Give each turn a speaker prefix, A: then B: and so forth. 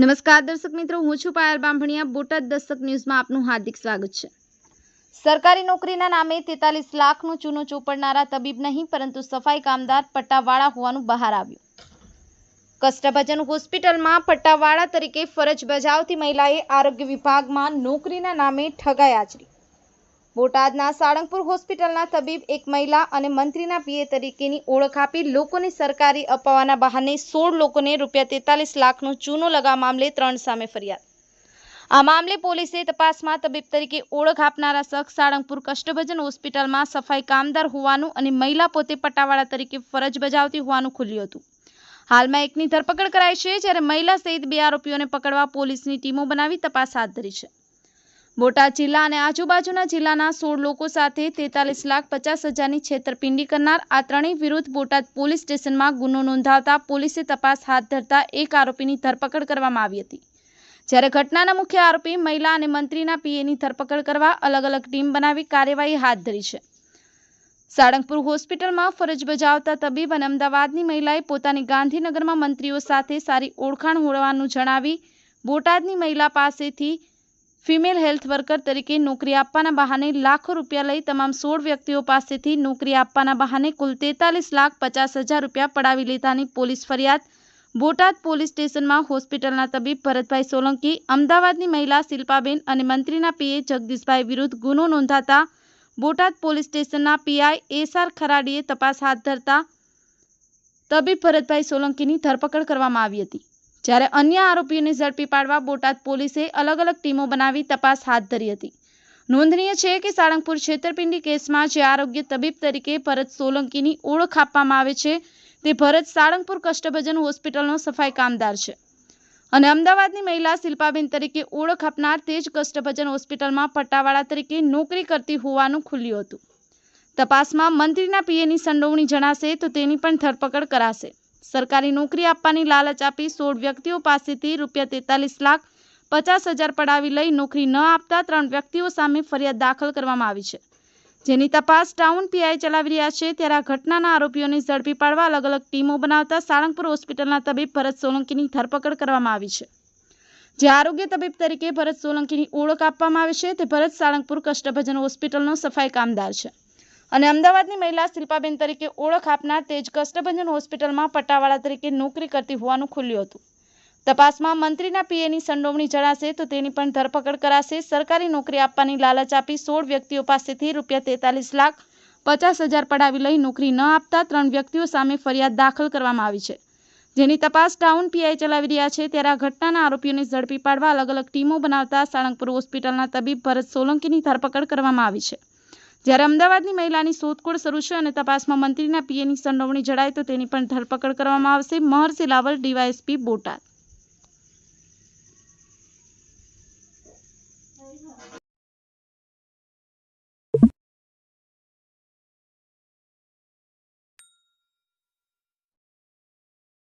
A: નમસ્કાર દર્શક મિત્રો, હું છું પાયલ બાંભણિયા બોટાદ દર્શક ન્યૂઝમાં આપનું હાર્દિક સ્વાગત છે. સરકારી નોકરીના નામે તેતાલીસ લાખનું ચૂનો ચોપડનારા તબીબ નહીં, પરંતુ સફાઈ કામદાર પટ્ટાવાળા હોવાનું બહાર આવ્યું. કષ્ટભજન હોસ્પિટલમાં પટ્ટાવાળા તરીકે ફરજ બજાવતી મહિલાએ આરોગ્ય વિભાગમાં નોકરીના નામે ઠગાઈ આચરી બોટાદના સાળંગપુર હોસ્પિટલના તબીબ એક મહિલા અને મંત્રીના પીએ તરીકેની ઓળખ આપી લોકોને સરકારી અપાવવાના બહાને સોળ લોકોને રૂપિયા તેતાલીસ લાખનો ચૂનો લગા મામલે ત્રણ સામે ફરિયાદ. આ મામલે પોલીસે તપાસમાં તબીબ તરીકે ઓળખ આપનારા શખ્સ સાળંગપુર કષ્ટભજન હોસ્પિટલમાં સફાઈ કામદાર હોવાનું અને મહિલા પોતે પટ્ટાવાળા તરીકે ફરજ બજાવતી હોવાનું ખુલ્યું હતું. હાલમાં એકની ધરપકડ કરાઈ છે, જ્યારે મહિલા સહિત બે આરોપીઓને પકડવા પોલીસની ટીમો બનાવી તપાસ હાથ ધરી છે. બોટાદ જિલ્લા અને આજુબાજુના જિલ્લાના સોળ લોકો સાથે તેતાલીસ લાખ પચાસ હજારની છેતરપિંડી કરનાર આ ત્રણેય વિરુદ્ધ બોટાદ પોલીસ સ્ટેશનમાં ગુનો નોંધાવતા પોલીસે તપાસ હાથ ધરતા એક આરોપીની ધરપકડ કરવામાં આવી હતી. જ્યારે ઘટનાના મુખ્ય આરોપી મહિલા અને મંત્રીના પીએની ધરપકડ કરવા અલગ અલગ ટીમ બનાવી કાર્યવાહી હાથ ધરી છે. સાળંગપુર હોસ્પિટલમાં ફરજ બજાવતા તબીબ અને અમદાવાદની મહિલાએ પોતાની ગાંધીનગરમાં મંત્રીઓ સાથે સારી ઓળખાણ હોવાનું જણાવી બોટાદની મહિલા પાસેથી ફિમેલ હેલ્થ વર્કર તરીકે નોકરી આપવાના બહાને લાખો રૂપિયા લઈ તમામ સોળ વ્યક્તિઓ પાસેથી નોકરી આપવાના બહાને કુલ તેતાલીસ લાખ પચાસ હજાર રૂપિયા પડાવી લેતાની પોલીસ ફરિયાદ. બોટાદ પોલીસ સ્ટેશનમાં હોસ્પિટલના તબીબ ભરતભાઈ સોલંકી, અમદાવાદની મહિલા શિલ્પાબેન અને મંત્રીના પીએ જગદીશભાઈ વિરુદ્ધ ગુનો નોંધાતા બોટાદ પોલીસ સ્ટેશનના પીઆઈ એસઆર ખરાડીએ તપાસ હાથ ધરતા તબીબ ભરતભાઈ સોલંકીની ધરપકડ કરવામાં આવી હતી. જ્યારે અન્ય આરોપીઓને ઝડપી પાડવા બોટાદ પોલીસે અલગ અલગ ટીમો બનાવી તપાસ હાથ ધરી હતી. નોંધનીય છે કે સાળંગપુર છેતરપિંડી કેસમાં જે આરોગ્ય તબીબ તરીકે ભરત સોલંકીની ઓળખ આપવામાં આવે છે, તે ભરત સાળંગપુર કષ્ટભજન હોસ્પિટલનો સફાઈ કામદાર છે. અને અમદાવાદની મહિલા શિલ્પાબેન તરીકે ઓળખ આપનાર તે જ કષ્ટભજન હોસ્પિટલમાં પટ્ટાવાળા તરીકે નોકરી કરતી હોવાનું ખુલ્યું હતું. તપાસમાં મંત્રીના પીએની સંડોવણી જણાશે તો તેની પણ ધરપકડ કરાશે. સરકારી નોકરી આપવાની લાલચ આપી સોળ વ્યક્તિઓ પાસેથી રૂપિયા તેતાલીસ લાખ પચાસ હજાર પડાવી લઈ નોકરી ન આપતા ત્રણ વ્યક્તિઓ સામે ફરિયાદ દાખલ કરવામાં આવી છે. જેની તપાસ ટાઉન પીઆઈ ચલાવી રહ્યા છે. ત્યારે આ ઘટનાના આરોપીઓને ઝડપી પાડવા અલગ અલગ ટીમો બનાવતા સાળંગપુર હોસ્પિટલના તબીબ ભરત સોલંકીની ધરપકડ કરવામાં આવી છે. જે આરોગ્ય તબીબ તરીકે ભરત સોલંકીની ઓળખ આપવામાં આવે છે. તે ભરત સાળંગપુર કષ્ટભજન હોસ્પિટલનો સફાઈ કામદાર છે. અને અમદાવાદની મહિલા શિલ્પાબેન તરીકે ઓળખ આપનાર તેજ કષ્ટભંજન હોસ્પિટલમાં પટ્ટાવાળા તરીકે નોકરી કરતી હોવાનું ખુલ્યું હતું. તપાસમાં મંત્રીના પીએની સંડોવણી જણાશે તો તેની પણ ધરપકડ કરાશે. સરકારી નોકરી આપવાની લાલચ આપી સોળ વ્યક્તિઓ પાસેથી રૂપિયા તેતાલીસ લાખ પચાસ હજાર પડાવી લઈ નોકરી ન આપતા ત્રણ વ્યક્તિઓ સામે ફરિયાદ દાખલ કરવામાં આવી છે. જેની તપાસ ટાઉન પીઆઈ ચલાવી રહ્યા છે. ત્યારે આ ઘટનાના આરોપીઓને ઝડપી પાડવા અલગ અલગ ટીમો બનાવતા સાળંગપુર હોસ્પિટલના તબીબ ભરત સોલંકીની ધરપકડ કરવામાં આવી છે. જ્યારે અમદાવાદની મહિલાની શોધખોળ શરૂ છે અને તપાસમાં મંત્રીના પીએની સંડોવણી જણાય તો તેની પણ ધરપકડ કરવામાં આવશે. મહર્ષિ લાવલ, ડીવાયએસપી બોટાદ.